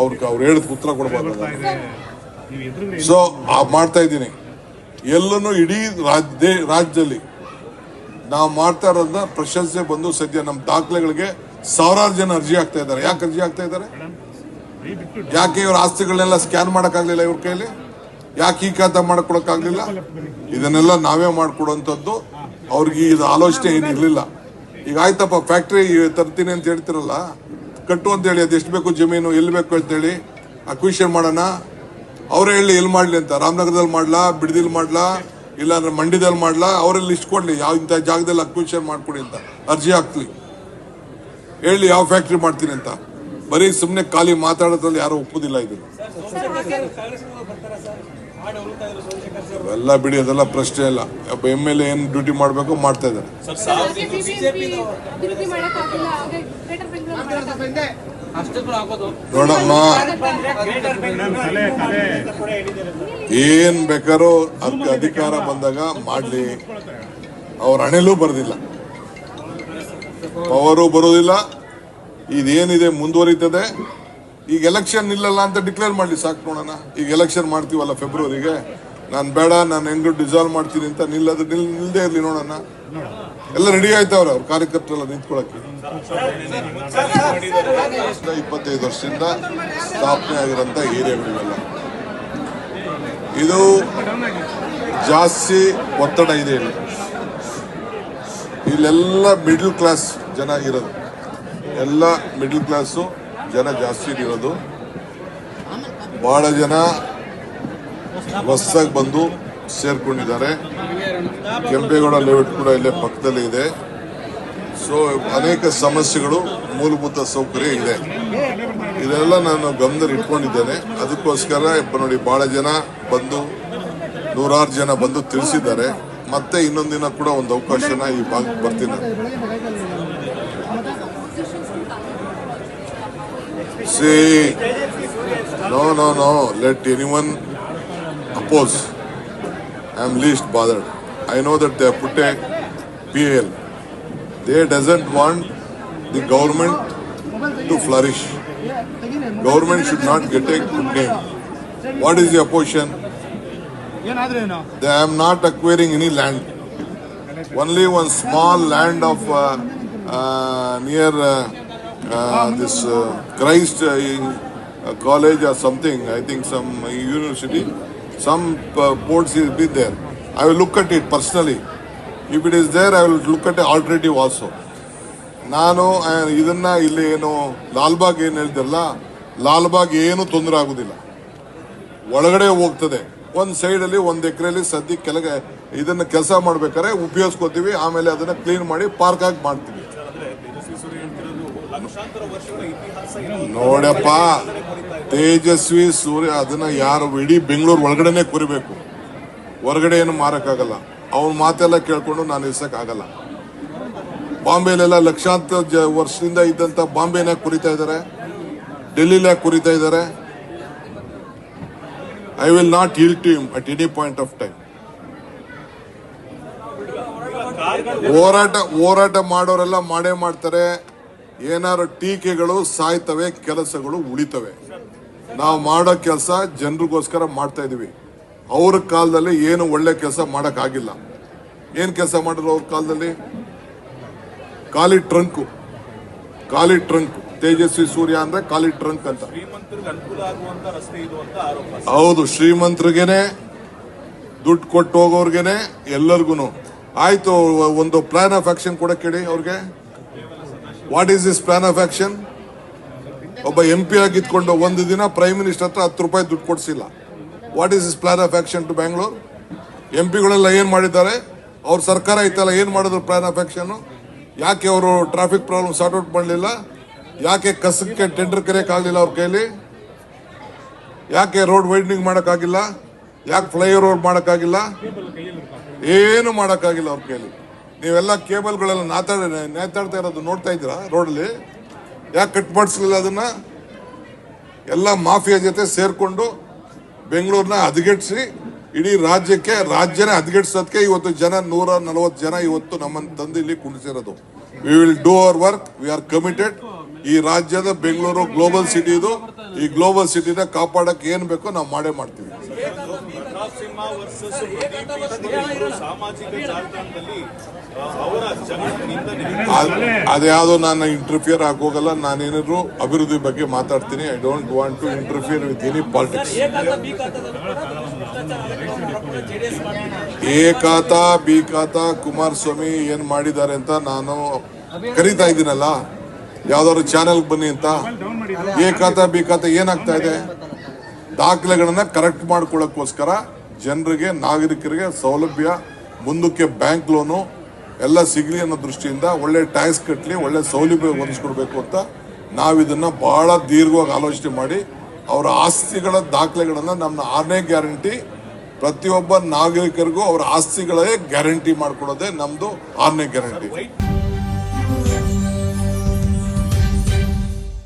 ಅವ್ರಿಗೆ ಅವ್ರು ಹೇಳಿದ ಉತ್ತರ ಕೊಡಬಾರ್ದು ಸೊ ಮಾಡ್ತಾ ಇದ್ದೀನಿ. ಎಲ್ಲನೂ ಇಡೀ ರಾಜ್ಯ ರಾಜ್ಯದಲ್ಲಿ ನಾವು ಮಾಡ್ತಾ ಇರೋದನ್ನ ಪ್ರಶಂಸೆ ಬಂದು ಸದ್ಯ ನಮ್ಮ ದಾಖಲೆಗಳಿಗೆ ಸಾವಿರಾರು ಜನ ಅರ್ಜಿ ಆಗ್ತಾ ಇದ್ದಾರೆ. ಯಾಕೆ ಅರ್ಜಿ ಆಗ್ತಾ ಇದ್ದಾರೆ? ಯಾಕೆ ಇವ್ರ ಆಸ್ತಿಗಳನ್ನೆಲ್ಲ ಸ್ಕ್ಯಾನ್ ಮಾಡೋಕ್ಕಾಗಲಿಲ್ಲ ಇವ್ರ ಕೈಯಲ್ಲಿ ಯಾಕೆ ಈ ಖಾತೆ ಮಾಡ್ಕೊಡಕ್ಕಾಗಲಿಲ್ಲ? ಇದನ್ನೆಲ್ಲ ನಾವೇ ಮಾಡಿಕೊಡುವಂಥದ್ದು ಅವ್ರಿಗೆ ಇದು ಆಲೋಚನೆ ಏನು ಇರಲಿಲ್ಲ ಈಗ ಆಯ್ತಪ್ಪ ಫ್ಯಾಕ್ಟ್ರಿ ತರ್ತೀನಿ ಅಂತ ಹೇಳ್ತಿರಲ್ಲ? ಕಟ್ಟು ಅಂತ ಹೇಳಿ, ಅದು ಎಷ್ಟು ಬೇಕು ಜಮೀನು, ಎಲ್ಲಿ ಬೇಕು ಅಂತೇಳಿ ಅಕ್ವಿಷನ್ ಮಾಡೋಣ. ಅವರೇ ಹೇಳಿ ಎಲ್ಲಿ ಮಾಡಲಿ ಅಂತ. ರಾಮನಗರದಲ್ಲಿ ಮಾಡ್ಲಾ ಬಿಡದಿಲ್ಲಿ ಮಾಡ್ಲಾ ಇಲ್ಲಾಂದ್ರೆ ಮಂಡ್ಯದಲ್ಲಿ ಮಾಡ್ಲಾ, ಅವರಲ್ಲಿ ಲಿಸ್ಟ್ ಕೊಡಲಿ. ಯಾವ ಇಂಥ ಜಾಗದಲ್ಲಿ ಅಕ್ವಿಷನ್ ಮಾಡಿಕೊಡಿ ಅಂತ. ಅರ್ಜಿ ಹಾಕ್ಲಿ. ಹೇಳಿ ಯಾವ ಫ್ಯಾಕ್ಟ್ರಿ ಮಾಡ್ತೀನಿ ಅಂತ. ಬರೀ ಸುಮ್ಮನೆ ಖಾಲಿ ಮಾತಾಡೋದ್ರಲ್ಲಿ ಯಾರೂ ಒಪ್ಪುದಿಲ್ಲ ಇದನ್ನು. ಎಲ್ಲ ಬಿಡಿ ಅದೆಲ್ಲ ಪ್ರಶ್ನೆ ಇಲ್ಲ ಒಬ್ಬ ಎಂ ಎಲ್ ಎ ಏನು ಡ್ಯೂಟಿ ಮಾಡಬೇಕು ಮಾಡ್ತಾ ಇದ್ದಾರೆ ನೋಡಮ್ಮ ಏನ್ ಬೇಕಾದ್ರೂ ಅದಕ್ಕೆ ಅಧಿಕಾರ ಬಂದಾಗ ಮಾಡ್ಲಿ ಅವ್ರ ಹಣೆಲೂ ಬರೋದಿಲ್ಲ ಪವರು ಬರೋದಿಲ್ಲ ಇದೇನಿದೆ ಮುಂದುವರಿತದೆ ಈಗ ಎಲೆಕ್ಷನ್ ಇಲ್ಲಲ್ಲ ಅಂತ ಡಿಕ್ಲೇರ್ ಮಾಡ್ಲಿ, ಸಾಕು ನೋಡೋಣ. ಈಗ ಎಲೆಕ್ಷನ್ ಮಾಡ್ತೀವಲ್ಲ ಫೆಬ್ರವರಿಗೆ ನಾನು ಬೇಡ, ನಾನು ಹೆಂಗ್ ಡಿಸಾಲ್ವ್ ಮಾಡ್ತೀನಿ ಅಂತ ನಿಲ್ಲದು ನಿಲ್, ನಿಲ್ದೇ ಇರ್ಲಿ ನೋಡೋಣ. ಎಲ್ಲ ರೆಡಿ ಆಯ್ತವ್ರೆ ಅವ್ರ ಕಾರ್ಯಕರ್ತರೆಲ್ಲ ನಿಂತ್ಕೊಳಕ್ಕೆ. ಇಪ್ಪತ್ತೈದು ವರ್ಷದಿಂದ ಸ್ಥಾಪನೆ ಆಗಿರೋಂಥ ಏರಿಯಾಗಳಿವೆಲ್ಲ ಇದು ಜಾಸ್ತಿ ಒತ್ತಡ ಇದೆ ಇಲ್ಲಿ. ಇಲ್ಲೆಲ್ಲ ಮಿಡ್ಲ್ ಕ್ಲಾಸ್ ಜನ ಇರೋದು. ಎಲ್ಲ ಮಿಡ್ಲ್ ಕ್ಲಾಸು ಜನ ಜಾಸ್ತಿ ಇರೋದು. ಬಹಳ ಜನ ಹೊಸದಾಗಿ ಬಂದು ಸೇರ್ಕೊಂಡಿದ್ದಾರೆ. ಕೆಂಪೇಗೌಡ ಲೇಔಟ್ ಕೂಡ ಇಲ್ಲೇ ಪಕ್ಕದಲ್ಲಿ ಇದೆ. ಸೊ ಅನೇಕ ಸಮಸ್ಯೆಗಳು ಮೂಲಭೂತ ಸೌಕರ್ಯ ಇದೆ. ಇದೆಲ್ಲ ನಾನು ಗಮನದಲ್ಲಿ ಇಟ್ಕೊಂಡಿದ್ದೇನೆ. ಅದಕ್ಕೋಸ್ಕರ ನೋಡಿ, ಬಹಳ ಜನ ಬಂದು, ನೂರಾರು ಜನ ಬಂದು ತಿಳಿಸಿದ್ದಾರೆ. ಮತ್ತೆ ಇನ್ನೊಂದಿನ ದಿನ ಕೂಡ ಒಂದು ಅವಕಾಶನ ಈ ಭಾಗಕ್ಕೆ ಬರ್ತೀನಿ. See, no, no, no. Let anyone oppose. I am least bothered. I know that they put a PL. They doesn't want the government to flourish. Government should not get a good name. What is the opposition? They am not acquiring any land. Only one small land of uh, uh, near uh, this uh, Christ uh, college or something. I think some uh, university. Some uh, ports will be there. I will look at it personally. If it is there, I will look at alternative also. ನಾನು ಇದನ್ನ ಇಲ್ಲಿ ಏನು ಲಾಲ್ಬಾಗ್ ಏನು ಹೇಳ್ತಿರಲ್ಲ ಲಾಲ್ಬಾಗ್ ಏನು ತೊಂದರೆ ಆಗುದಿಲ್ಲ ಒಳಗಡೆ ಹೋಗ್ತದೆ ಒಂದು ಸೈಡಲ್ಲಿ ಒಂದು ಎಕರೆಯಲ್ಲಿ ಸದ್ಯಕ್ಕೆ ಕೆಳಗೆ ಇದನ್ನ ಕೆಲಸ ಮಾಡ್ಬೇಕಾದ್ರೆ ಉಪಯೋಗಿಸ್ಕೋತೀವಿ ಆಮೇಲೆ ಅದನ್ನ ಕ್ಲೀನ್ ಮಾಡಿ ಪಾರ್ಕ್ ಆಗಿ ಮಾಡ್ತೀವಿ ನೋಡಪ್ಪ, ತೇಜಸ್ವಿ ಸೂರ್ಯ, ಅದನ್ನ ಯಾರು ಇಡೀ ಬೆಂಗಳೂರು ಒಳಗಡೆನೆ ಕುರಿಬೇಕು. ಹೊರಗಡೆ ಏನು ಮಾರಕ್ಕಾಗಲ್ಲ. ಅವ್ನ ಮಾತೆಲ್ಲ ಕೇಳ್ಕೊಂಡು ನಾನು ಇರ್ಸಕ್ಕಾಗಲ್ಲ. ಬಾಂಬೆಲೆಲ್ಲ ಲಕ್ಷಾಂತರ ವರ್ಷದಿಂದ ಇದ್ದಂತ ಬಾಂಬೆನ ಕುರಿತಾ ಇದ್ದಾರೆ ಡೆಲ್ಲಿಲ ಕುರಿತಾ ಇದ್ದಾರೆ I will not heal to him at any point of time ಹೋರಾಟ ಹೋರಾಟ ಮಾಡೋರೆಲ್ಲ ಮಾಡೇ ಮಾಡ್ತಾರೆ. ಏನಾದ್ರು ಟೀಕೆಗಳು ಸಾಯ್ತವೆ ಕೆಲಸಗಳು ಉಳಿತವೆ. ನಾವು ಮಾಡೋ ಕೆಲಸ ಜನರಿಗೋಸ್ಕರ ಮಾಡ್ತಾ ಇದೀವಿ. ಅವ್ರ ಕಾಲದಲ್ಲಿ ಏನು ಒಳ್ಳೆ ಕೆಲಸ ಮಾಡೋಕ್ಕಾಗಿಲ್ಲ. ಆಗಿಲ್ಲ ಏನ್ ಕೆಲಸ ಮಾಡಿದ್ರು ಅವ್ರ ಕಾಲದಲ್ಲಿ? ಖಾಲಿ ಟ್ರಂಕ್. ಖಾಲಿ ಟ್ರಂಕ್. ತೇಜಸ್ವಿ ಸೂರ್ಯ ಅಂದ್ರೆ ಖಾಲಿ ಟ್ರಂಕ್ ಅಂತ. ಹೌದು ಶ್ರೀಮಂತರಿಗೇನೆ ದುಡ್ಡು ಕೊಟ್ಟು ಹೋಗೋರ್ಗೆನೆ ಎಲ್ಲರಿಗೂ ಆಯ್ತು ಒಂದು ಪ್ಲಾನ್ ಆಫ್ ಆಕ್ಷನ್ ಕೂಡ ಕೇಳಿ ಅವ್ರಿಗೆ. What is this plan of action ಒಬ್ಬ ಎಂ ಪಿ ಆಗಿದ್ಕೊಂಡು ಒಂದು ದಿನ ಪ್ರೈಮ್ ಮಿನಿಸ್ಟರ್ ಹತ್ರ ಹತ್ತು ರೂಪಾಯಿ ದುಡ್ಡು ಕೊಡಿಸಿಲ್ಲ. What is this plan of action to Bangalore M ಪಿಗಳೆಲ್ಲ ಏನು ಮಾಡಿದ್ದಾರೆ? ಅವ್ರ ಸರ್ಕಾರ ಐತಲ್ಲ, ಏನು ಮಾಡಿದ್ರು ಪ್ಲಾನ್ ಆಫ್ ಆಕ್ಷನ್ ಯಾಕೆ ಅವರು ಟ್ರಾಫಿಕ್ ಪ್ರಾಬ್ಲಮ್ ಸಾರ್ಟ್ ಔಟ್ ಮಾಡಲಿಲ್ಲ? ಯಾಕೆ ಕಸಕ್ಕೆ ಟೆಂಡರ್ ಕರೆಯೋಕ್ಕಾಗಲಿಲ್ಲ ಅವ್ರ ಕೈಲಿ? ಯಾಕೆ ರೋಡ್ ವೈಡ್ನಿಂಗ್ ಮಾಡೋಕ್ಕಾಗಿಲ್ಲ? ಯಾಕೆ ಫ್ಲೈಓವರ್ ಮಾಡೋಕ್ಕಾಗಿಲ್ಲ? ಏನು ಮಾಡೋಕ್ಕಾಗಿಲ್ಲ ಅವ್ರ ಕೈಲಿ. ನೀವೆಲ್ಲ ಕೇಬಲ್ಗಳೆಲ್ಲ ನಾತಾಡ ನೇತಾಡ್ತಾ ಇರೋದು ನೋಡ್ತಾ ಇದ್ದೀರಾ ರೋಡಲ್ಲಿ? ಯಾಕೆ ಕಟ್ ಮಾಡಿಸ್ಲಿಲ್ಲ ಅದನ್ನ? ಎಲ್ಲ ಮಾಫಿಯಾ ಜೊತೆ ಸೇರಿಕೊಂಡು ಬೆಂಗಳೂರನ್ನ ಹದಗೆಟ್ಸಿ, ಇಡೀ ರಾಜ್ಯಕ್ಕೆ, ರಾಜ್ಯನೇ ಹದಗೆಡ್ಸೋದಕ್ಕೆ ಇವತ್ತು ಜನ ನೂರ ನಲವತ್ತು ಜನ ಇವತ್ತು ನಮ್ಮನ್ನು ತಂದು ಇಲ್ಲಿ ಕುಣಿಸಿರೋದು we will do our work we are committed ಈ ರಾಜ್ಯದ ಬೆಂಗಳೂರು ಗ್ಲೋಬಲ್ ಸಿಟಿ ಇದು. ಈ ಗ್ಲೋಬಲ್ ಸಿಟಿನ ಕಾಪಾಡಕ್ಕೆ ಏನು ಬೇಕೋ ನಾವು ಮಾಡೇ ಮಾಡ್ತೀವಿ. ಪ್ರತಾಪ್ ಸಿಂಹ ವರ್ಸಸ್ ಪ್ರದೀಪ್ ಸಾಮಾಜಿಕ ಜಾಲತಾಣದಲ್ಲಿ ಅವರ ಅದ್ಯಾವುದೋ ನಾನು ಇಂಟರ್ಫಿಯರ್ ಆಗೋಗಲ್ಲ ನಾನೇನಾದ್ರು ಅಭಿವೃದ್ಧಿ ಬಗ್ಗೆ ಮಾತಾಡ್ತೀನಿ. I don't want to interfere with any politics A ಖಾತ ಬಿ ಖಾತ ಕುಮಾರಸ್ವಾಮಿ ಏನ್ ಮಾಡಿದ್ದಾರೆ ಅಂತ ನಾನು ಕರೀತಾ ಇದ್ದೀನಲ್ಲ? ಯಾವ್ದಾದ್ರು ಚಾನೆಲ್ ಬನ್ನಿ ಅಂತ? ಏಕಾತ ಖಾತಾ ಬಿ ಖಾತ ಏನಾಗ್ತಾ ಇದೆ? ದಾಖಲೆಗಳನ್ನ ಕರೆಕ್ಟ್ ಮಾಡ್ಕೊಳ್ಳೋಕ್ಕೋಸ್ಕರ ಜನರಿಗೆ, ನಾಗರಿಕರಿಗೆ ಸೌಲಭ್ಯ, ಮುಂದಕ್ಕೆ ಬ್ಯಾಂಕ್ ಲೋನು ಎಲ್ಲ ಸಿಗಲಿ ಅನ್ನೋ ದೃಷ್ಟಿಯಿಂದ ಒಳ್ಳೆ ಟ್ಯಾಕ್ಸ್ ಕಟ್ಟಲಿ ಒಳ್ಳೆ ಸೌಲಭ್ಯ ಒದಗಿಸ್ಕೊಡ್ಬೇಕು ಅಂತ ನಾವಿದನ್ನ ಬಹಳ ದೀರ್ಘವಾಗಿ ಆಲೋಚನೆ ಮಾಡಿ ಅವರ ಆಸ್ತಿಗಳ ದಾಖಲೆಗಳನ್ನು ನಮ್ಮ ಆರನೇ ಗ್ಯಾರಂಟಿ ಪ್ರತಿಯೊಬ್ಬ ನಾಗರಿಕರಿಗೂ ಅವರ ಆಸ್ತಿಗಳೇ ಗ್ಯಾರಂಟಿ ಮಾಡಿಕೊಡೋದೇ ನಮ್ದು ಆರನೇ ಗ್ಯಾರಂಟಿ